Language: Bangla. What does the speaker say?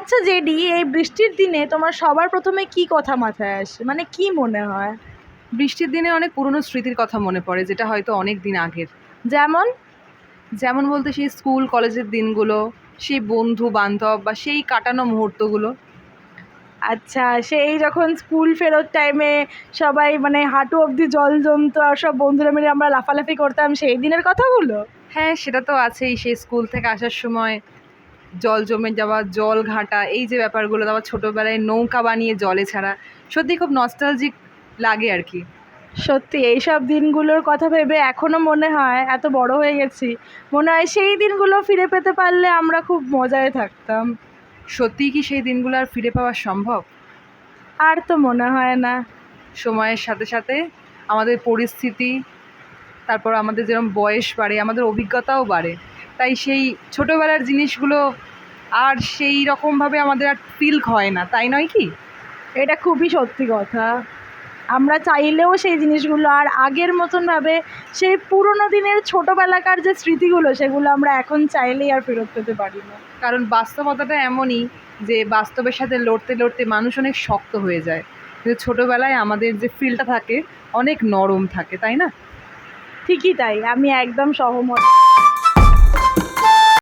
আচ্ছা জেডি এই বৃষ্টির দিনে তোমার সবার প্রথমে কি কথা মাথায় আসে? মানে কি মনে হয়? বৃষ্টির দিনে অনেক পুরনো স্মৃতির কথা মনে পড়ে যেটা হয়তো অনেক দিন আগের। যেমন? যেমন বলতে সেই স্কুল কলেজের দিনগুলো সেই বন্ধু বান্ধব বা সেই কাটানো মুহূর্তগুলো। আচ্ছা সেই যখন স্কুল ফেরত টাইমে সবাই মানে হাঁটু অবধি জল জমতো আর সব বন্ধুরা মিলে আমরা লাফালাফি করতাম সেই দিনের কথাগুলো? হ্যাঁ সেটা তো আছেই সেই স্কুল থেকে আসার সময় জল জমে যাওয়া জল ঘাঁটা এই যে ব্যাপারগুলো তারপর ছোটোবেলায় নৌকা বানিয়ে জলে ছাড়া সত্যি খুব নস্টালজিক লাগে আর কি। সত্যি এইসব দিনগুলোর কথা ভেবে এখনও মনে হয় এত বড় হয়ে গেছি মনে হয় সেই দিনগুলো ফিরে পেতে পারলে আমরা খুব মজায় থাকতাম। সত্যিই কি সেই দিনগুলো আর ফিরে পাওয়া সম্ভব? আর তো মনে হয় না। সময়ের সাথে সাথে আমাদের পরিস্থিতি তারপর আমাদের যেরকম বয়স বাড়ে আমাদের অভিজ্ঞতাও বাড়ে। তাই সেই ছোটোবেলার জিনিসগুলো আর সেই রকমভাবে আমাদের আর ফিল হয় না তাই নয় কি? এটা খুবই সত্যি কথা। আমরা চাইলেও সেই জিনিসগুলো আর আগের মতনভাবে সেই পুরোনো দিনের ছোটোবেলাকার যে স্মৃতিগুলো সেগুলো আমরা এখন চাইলেই আর ফেরত পেতে পারি না। কারণ বাস্তবতাটা এমনই যে বাস্তবের সাথে লড়তে লড়তে মানুষ অনেক শক্ত হয়ে যায়। কিন্তু ছোটোবেলায় আমাদের যে ফিলটা থাকে অনেক নরম থাকে তাই না? ঠিকই তাই আমি একদম সহমত।